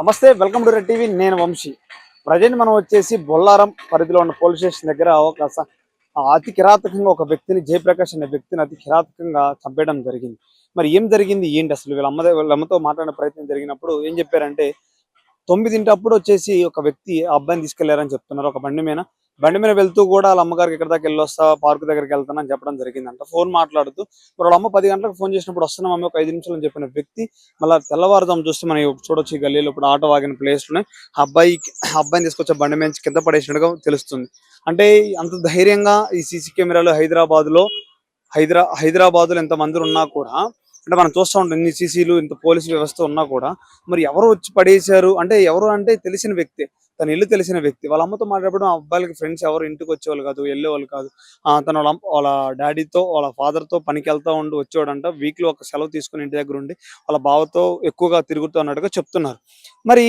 నమస్తే welcome to red TV. నేను Vamsi. Present మనం వచ్చేసి బొల్లారం పరిధిలో ఉన్న పోలీస్ స్టేషన్ దగ్గర ఒక అతి కిరాతకంగా ఒక వ్యక్తిని జయప్రకాష్ అనే వ్యక్తిని అతి కిరాతకంగా చంపేయడం జరిగింది. మరి ఏం జరిగింది? ఏంటి అసలు వీళ్ళ అమ్మ వీళ్ళ అమ్మతో మాట్లాడిన ప్రయత్నం జరిగినప్పుడు ఏం చెప్పారంటే తొమ్మిదింటప్పుడు వచ్చేసి ఒక వ్యక్తి అబ్బాయిని తీసుకెళ్ళారని చెప్తున్నారు. ఒక బండి మీద బండి మీద వెళ్తూ కూడా వాళ్ళ అమ్మగారికి ఇక్కడ దాకా వెళ్ళి వస్తా పార్క్ దగ్గరికి వెళ్తానని చెప్పడం జరిగిందంట. ఫోన్ మాట్లాడుతూ మరి వాళ్ళ అమ్మ పది గంటలకు ఫోన్ చేసినప్పుడు వస్తున్నాం అమ్మ ఒక ఐదు నిమిషాలు అని చెప్పిన వ్యక్తి మళ్ళీ తెల్లవారుదాం చూస్తే మనం చూడొచ్చు ఈ గల్లీలో ఇప్పుడు ఆటో వాగిన ప్లేస్ అబ్బాయి అబ్బాయిని తీసుకొచ్చే బండి మీద కింద పడేసినట్టుగా తెలుస్తుంది. అంటే అంత ధైర్యంగా ఈ సీసీ కెమెరాలు హైదరాబాద్లో హైదరా హైదరాబాద్లో ఎంత మంది ఉన్నా కూడా అంటే మనం చూస్తూ ఉంటాం ఇన్ని సీసీలు ఇంత పోలీసు వ్యవస్థ ఉన్నా కూడా మరి ఎవరు వచ్చి పడేశారు? అంటే ఎవరు అంటే తెలిసిన వ్యక్తి. తన ఇల్లు తెలిసిన వ్యక్తి. వాళ్ళ అమ్మతో మాట్లాడడం ఆ అబ్బాయిలకి ఫ్రెండ్స్ ఎవరు ఇంటికి వచ్చేవాళ్ళు కాదు వెళ్ళేవాళ్ళు కాదు. తన వాళ్ళ వాళ్ళ డాడీతో వాళ్ళ ఫాదర్తో తో పనికి వెళ్తా ఉండి వచ్చేవాడంట. వీక్లో ఒక సెలవు తీసుకుని ఇంటి దగ్గర ఉండి వాళ్ళ బావతో ఎక్కువగా తిరుగుతూ అన్నట్టుగా చెప్తున్నారు. మరి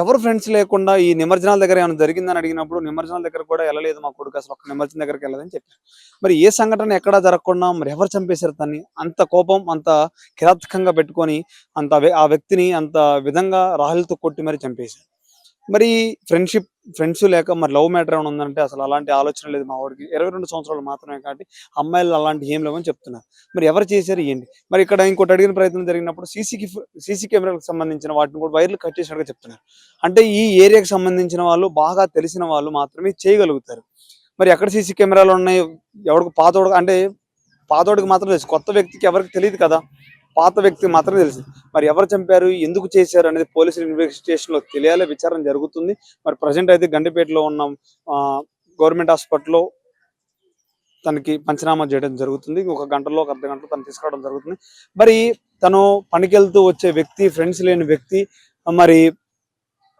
ఎవరు ఫ్రెండ్స్ లేకుండా ఈ నిమజ్జనాల దగ్గర ఏమైనా జరిగిందని అడిగినప్పుడు నిమజ్జనాల దగ్గర కూడా వెళ్ళలేదు మా కొడుకు. అసలు ఒక నిమజ్జనం దగ్గరికి వెళ్ళదని చెప్పారు. మరి ఏ సంఘటన ఎక్కడా జరగకుండా మరి ఎవరు చంపేశారు తన్ని? అంత కోపం అంత కిరాతకంగా పెట్టుకొని అంత ఆ వ్యక్తిని అంత విధంగా రాహుల్తో కొట్టి మరి చంపేశారు. మరి ఫ్రెండ్షిప్ ఫ్రెండ్స్ లేక మరి లవ్ మ్యాటర్ ఏమైనా ఉందంటే అసలు అలాంటి ఆలోచన లేదు మా వాడికి. ఇరవై రెండు సంవత్సరాలు మాత్రమే కాబట్టి అమ్మాయిలు అలాంటి ఏం లేవని చెప్తున్నారు మరి ఎవరు చేశారు ఏంటి? మరి ఇక్కడ ఇంకోటి అడిగిన ప్రయత్నం జరిగినప్పుడు సీసీకి సీసీ కెమెరాలకు సంబంధించిన వాటిని కూడా వైర్లు కట్ చేసినట్టుగా చెప్తున్నారు. అంటే ఈ ఏరియాకి సంబంధించిన వాళ్ళు బాగా తెలిసిన వాళ్ళు మాత్రమే చేయగలుగుతారు. మరి ఎక్కడ సీసీ కెమెరాలు ఉన్నాయి? ఎవరికి పాతోడు అంటే పాతోడికి మాత్రం తెలుసు కొత్త వ్యక్తికి ఎవరికి తెలియదు కదా. పాత వ్యక్తి మాత్రమే తెలిసింది మరి ఎవరు చంపారు? ఎందుకు చేశారు? అనేది పోలీసుల ఇన్వెస్టిగేషన్లో తెలియాలి విచారణ జరుగుతుంది. మరి ప్రజెంట్ అయితే గండిపేటలో ఉన్న గవర్నమెంట్ హాస్పిటల్లో తనకి పంచనామా చేయడం జరుగుతుంది. ఒక గంటలో ఒక అర్ధ గంటలో తను తీసుకురావడం జరుగుతుంది. మరి తను పనికెళ్తూ వచ్చే వ్యక్తి ఫ్రెండ్స్ లేని వ్యక్తి మరి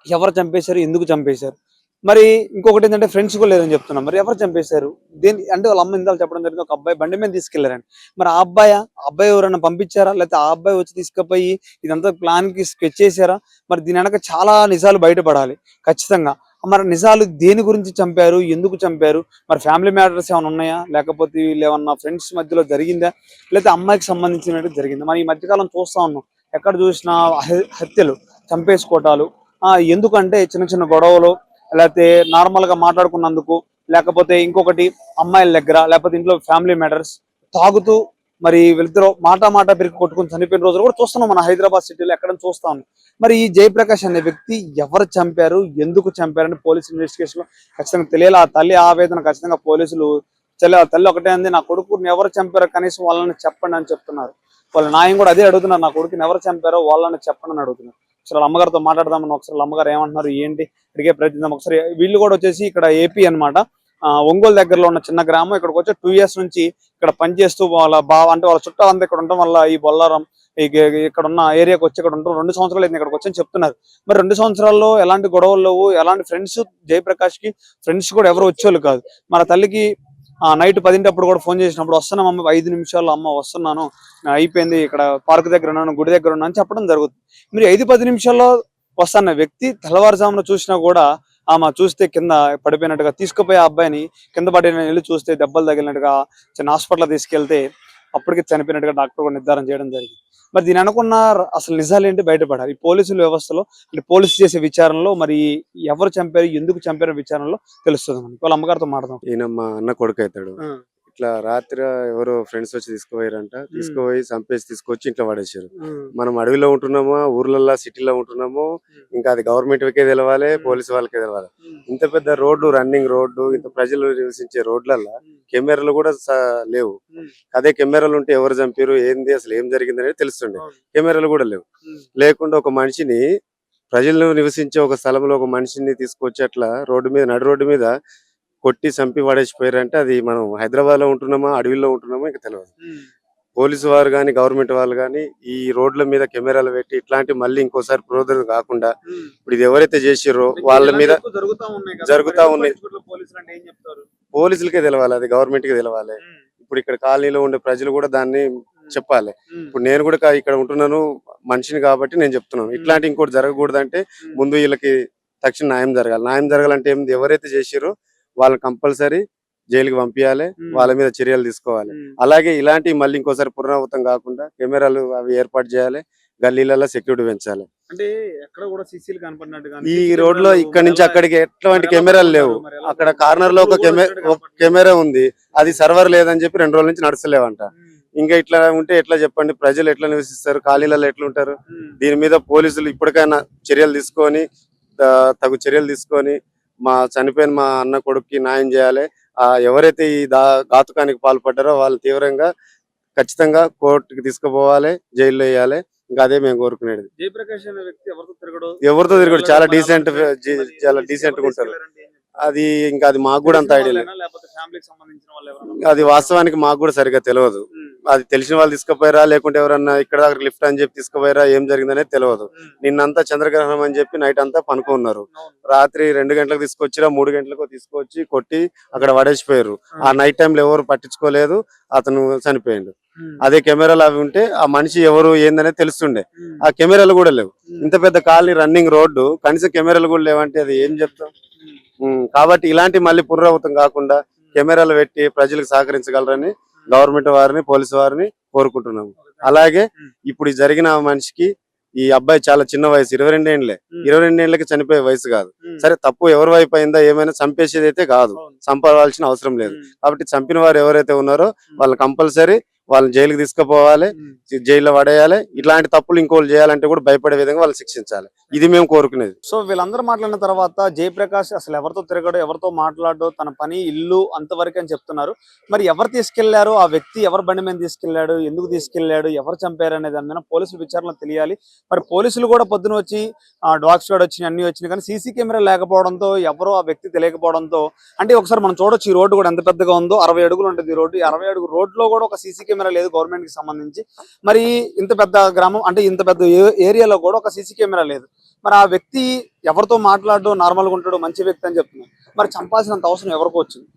ఎవరు చంపేశారు? ఎందుకు చంపేశారు? మరి ఇంకొకటి ఏంటంటే ఫ్రెండ్స్ కూడా లేదని చెప్తున్నాం. మరి ఎవరు చంపేశారు? దేని అంటే వాళ్ళ అమ్మ ఇందాలు చెప్పడం జరిగింది. ఒక అబ్బాయి బండి మీద తీసుకెళ్ళారని. మరి ఆ అబ్బాయి? ఆ అబ్బాయి ఎవరైనా పంపించారా? లేకపోతే ఆ అబ్బాయి వచ్చి తీసుకుపోయి ఇదంతా ప్లాన్కి స్కెచ్ చేశారా? మరి దీని వెనక చాలా నిజాలు బయటపడాలి. ఖచ్చితంగా. మరి నిజాలు దేని గురించి చంపారు? ఎందుకు చంపారు? మరి ఫ్యామిలీ మ్యాటర్స్ ఏమైనా ఉన్నాయా? లేకపోతే వీళ్ళు ఏమన్నా ఫ్రెండ్స్ మధ్యలో జరిగిందా? లేకపోతే అమ్మాయికి సంబంధించినట్టు జరిగిందా? మరి ఈ మధ్యకాలం చూస్తా ఉన్నాం. ఎక్కడ చూసినా హ- హత్యలు చంపేసుకోవటాలు ఆ, ఎందుకంటే చిన్న చిన్న గొడవలు లేకపోతే నార్మల్గా మాట్లాడుకున్నందుకు లేకపోతే ఇంకొకటి అమ్మాయిల దగ్గర లేకపోతే ఇంట్లో ఫ్యామిలీ మ్యాటర్స్ తాగుతూ మరి వీళ్ళిద్దరూ మాట మాట పెరిగి కొట్టుకుని చనిపోయిన రోజులు కూడా చూస్తున్నాం మన హైదరాబాద్ సిటీలో ఎక్కడ చూస్తా. మరి ఈ జయప్రకాష్ అనే వ్యక్తి ఎవరు చంపారు ఎందుకు చంపారని పోలీస్ ఇన్వెస్టిగేషన్ ఖచ్చితంగా తెలియాలి. ఆ తల్లి ఆవేదన ఖచ్చితంగా పోలీసులు చెల్లి ఆ తల్లి ఒకటే అంది నా కొడుకుని ఎవరు చంపారో కనీసం వాళ్ళని చెప్పండి అని చెప్తున్నారు. వాళ్ళ నాయం కూడా అదే అడుగుతున్నారు నా కొడుకుని ఎవరు చంపారో వాళ్ళని చెప్పండి అని అడుగుతున్నారు. ఒకసారి అమ్మగారితో మాట్లాడదామని ఒకసారి అమ్మగారు ఏమంటున్నారు ఏంటి? అడిగే ప్రయత్నిద్దాం. ఒకసారి వీళ్ళు కూడా వచ్చేసి ఇక్కడ ఏపీ అన్నమాట. ఒంగోలు దగ్గరలో ఉన్న చిన్న గ్రామం. ఇక్కడికి వచ్చి టూ ఇయర్స్ నుంచి ఇక్కడ పనిచేస్తూ వాళ్ళ బావ అంటే వాళ్ళ చుట్టాలంతా ఇక్కడ ఉండడం వల్ల ఈ బొల్లారం ఇక్కడ ఉన్న ఏరియాకి వచ్చి ఇక్కడ ఉంటారు రెండు సంవత్సరాలు అయింది ఇక్కడికి వచ్చని చెప్తున్నారు. మరి రెండు సంవత్సరాల్లో ఎలాంటి గొడవలు లేవు? ఎలాంటి ఫ్రెండ్స్ జయప్రకాష్కి ఫ్రెండ్స్ కూడా ఎవరు వచ్చేవాళ్ళు కాదు. మన తల్లికి నైట్ పదింటప్పుడు కూడా ఫోన్ చేసినప్పుడు వస్తున్నాం అమ్మ ఐదు నిమిషాల్లో అమ్మ వస్తున్నాను. అయిపోయింది ఇక్కడ పార్క్ దగ్గర ఉన్నాను గుడి దగ్గర ఉన్నాను చెప్పడం జరుగుతుంది. మీరు ఐదు పది నిమిషాల్లో వస్తున్న వ్యక్తి తెల్లవారుజామున చూసినా కూడా ఆమె చూస్తే కింద పడిపోయినట్టుగా తీసుకుపోయే ఆ అబ్బాయిని కింద పడిన వెళ్ళి చూస్తే దెబ్బలు తగిలినట్టుగా చిన్న హాస్పిటల్ తీసుకెళ్తే అప్పటికి చనిపోయినట్టుగా డాక్టర్ కూడా నిర్ధారణ చేయడం జరిగింది. మరి దీని అనుకున్న అసలు నిజాలు ఏంటి? బయటపడాలి ఈ పోలీసుల వ్యవస్థలో అంటే పోలీసు చేసే విచారణలో మరి ఎవరు చంపారు? ఎందుకు చంపారు విచారణలో తెలుస్తుంది మనకి. వాళ్ళ అమ్మగారితో మాట్లాడదాం. ఈయన మా అన్న కొడుకు అవుతాడు. ఇట్లా రాత్రి ఎవరో ఫ్రెండ్స్ వచ్చి తీసుకుపోయారంట. తీసుకుపోయి చంపేసి తీసుకొచ్చి ఇంట్లో పడేసారు మనం అడవిలో ఉంటున్నామో? ఊర్లలో సిటీలో ఉంటున్నామో? ఇంకా అది గవర్నమెంట్ కే తెలవాలి పోలీసు వాళ్ళకే తెలవాలి. ఇంత పెద్ద రోడ్డు రన్నింగ్ రోడ్డు ఇంత ప్రజలు నివసించే రోడ్లల్లో కెమెరాలు కూడా లేవు. అదే కెమెరాలు ఉంటే ఎవరు చంపారు ఏంది అసలు ఏం జరిగింది అనేది తెలుస్తుండే. కెమెరాలు కూడా లేవు. లేకుండా ఒక మనిషిని ప్రజలు నివసించే ఒక స్థలంలో ఒక మనిషిని తీసుకొచ్చి అట్లా రోడ్డు మీద నడు రోడ్డు మీద కొట్టి చంపి పడేసిపోయారంటే అది మనం హైదరాబాద్లో ఉంటున్నామా అడవిలో ఉంటున్నామా ఇంకా తెలియదు పోలీసు వారు కానీ గవర్నమెంట్ వాళ్ళు కానీ ఈ రోడ్ల మీద కెమెరాలు పెట్టి ఇట్లాంటి మళ్ళీ ఇంకోసారి పురోధరణ కాకుండా ఇప్పుడు ఇది ఎవరైతే చేసిర్రో వాళ్ళ మీద జరుగుతా ఉన్నాయి పోలీసులకే తెలవాలి అది గవర్నమెంట్కి తెలవాలి ఇప్పుడు ఇక్కడ కాలనీలో ఉండే ప్రజలు కూడా దాన్ని చెప్పాలి. ఇప్పుడు నేను కూడా ఇక్కడ ఉంటున్నాను మనిషిని కాబట్టి నేను చెప్తున్నాను. ఇట్లాంటి ఇంకోటి జరగకూడదు అంటే ముందు వీళ్ళకి తక్షణ న్యాయం జరగాలి. న్యాయం జరగాలంటే ఏంది ఎవరైతే చేసిరో వాళ్ళని కంపల్సరీ జైలుకి పంపించాలి వాళ్ళ మీద చర్యలు తీసుకోవాలి. అలాగే ఇలాంటి మళ్ళీ ఇంకోసారి పునరావృతం కాకుండా కెమెరాలు అవి ఏర్పాటు చేయాలి గల్లీలలో సెక్యూరిటీ పెంచాలి. అంటే ఎక్కడ కూడా సీసీలు కనపడినట్టు ఈ రోడ్లో ఇక్కడ నుంచి అక్కడికి ఎట్లాంటి కెమెరాలు లేవు. అక్కడ కార్నర్లో ఒక కెమెరా ఉంది అది సర్వర్ లేదని చెప్పి రెండు రోజుల నుంచి నడుస్తలేవంట. ఇంకా ఇట్లా ఉంటే ఎట్లా చెప్పండి? ప్రజలు ఎట్లా నివసిస్తారు? ఖాళీలలో ఎట్లా ఉంటారు? దీని మీద పోలీసులు ఇప్పటికైనా చర్యలు తీసుకొని తగు చర్యలు తీసుకొని మా చనిపోయిన మా అన్న కొడుక్కి న్యాయం చేయాలి. ఆ ఎవరైతే ఈ దా ఘాతుకానికి పాల్పడ్డారో వాళ్ళు తీవ్రంగా ఖచ్చితంగా కోర్టుకి తీసుకుపోవాలి జైల్లో వేయాలి. ఇంకా అదే మేము కోరుకునేది. జయప్రకాష్ అనే వ్యక్తి ఎవరితో తిరగడు? ఎవరితో తిరగడు. చాలా డీసెంట్ చాలా డీసెంట్గా ఉంటారు. అది ఇంకా అది మాకు కూడా అంత ఐడియా లేదు. అది వాస్తవానికి మాకు కూడా సరిగ్గా తెలియదు. అది తెలిసిన వాళ్ళు తీసుకుపోయారా? లేకుంటే ఎవరన్నా ఇక్కడ దాకా లిఫ్ట్ అని చెప్పి తీసుకుపోయారా? ఏం జరిగిందనేది తెలియదు. నిన్నంతా చంద్రగ్రహణం అని చెప్పి నైట్ అంతా పనుకున్నారు. రాత్రి రెండు గంటలకు తీసుకొచ్చిరా మూడు గంటలకు తీసుకొచ్చి కొట్టి అక్కడ పడేసిపోయారు ఆ నైట్ టైంలో ఎవరు పట్టించుకోలేదు అతను చనిపోయిండు. అదే కెమెరాలు అవి ఉంటే ఆ మనిషి ఎవరు ఏందనేది తెలుస్తుండే. ఆ కెమెరాలు కూడా లేవు. ఇంత పెద్ద కాలనీ రన్నింగ్ రోడ్డు కనీసం కెమెరాలు కూడా లేవంటే అది ఏం చెప్తాం? కాబట్టి ఇలాంటి మళ్ళీ పునరావృతం కాకుండా కెమెరాలు పెట్టి ప్రజలకు సహకరించగలరని గవర్నమెంట్ వారిని పోలీసు వారిని కోరుకుంటున్నాము. అలాగే. ఇప్పుడు జరిగిన మనిషికి ఈ అబ్బాయి చాలా చిన్న వయసు ఇరవై రెండేండ్లే ఉమ్, ఇరవై రెండేళ్ళకి చనిపోయే వయసు కాదు. సరే తప్పు ఎవరి వైపు అయిందా ఏమైనా చంపేసేది అయితే కాదు. చంపవలసిన అవసరం లేదు. కాబట్టి చంపిన వారు ఎవరైతే ఉన్నారో వాళ్ళు కంపల్సరీ వాళ్ళని జైలుకి తీసుకుపోవాలి. జైల్లో పడేయాలి. ఇట్లాంటి తప్పులు ఇంకోళ్ళు చేయాలంటే కూడా భయపడే విధంగా వాళ్ళు శిక్షించాలి. ఇది మేము కోరుకునేది. సో వీళ్ళందరూ మాట్లాడిన తర్వాత జయప్రకాష్ అసలు ఎవరితో తిరగడు ఎవరితో మాట్లాడు తన పని ఇల్లు అంతవరకు అని చెప్తున్నారు. మరి ఎవరు తీసుకెళ్ళారు? ఆ వ్యక్తి ఎవరు బండి మీద తీసుకెళ్ళాడు? ఎందుకు తీసుకెళ్ళాడు? ఎవరు చంపారు అనే దాని పోలీసులు విచారణ తెలియాలి. మరి పోలీసులు కూడా పొద్దున వచ్చి డాగ్ స్క్వాడ్ వచ్చినాయి అన్ని వచ్చినాయి. కానీ సీసీ కెమెరా లేకపోవడంతో ఎవరో ఆ వ్యక్తి తెలియకపోవడంతో అంటే ఒకసారి మనం చూడొచ్చు ఈ రోడ్డు కూడా ఎంత పెద్దగా ఉందో. అరవై అడుగులు ఉంటుంది ఈ రోడ్డు. ఈ అరవై అడుగు రోడ్లో కూడా ఒక సీసీ కెమెరా లేదు గవర్నమెంట్కి సంబంధించి. మరి ఇంత పెద్ద గ్రామం అంటే ఇంత పెద్ద ఏరియాలో కూడా ఒక సీసీ కెమెరా లేదు. మరి ఆ వ్యక్తి ఎవరితో మాట్లాడడం నార్మల్గా ఉంటాడు మంచి వ్యక్తి అని చెప్తున్నాడు మరి చంపాల్సినంత అవసరం ఎవరికి వచ్చింది.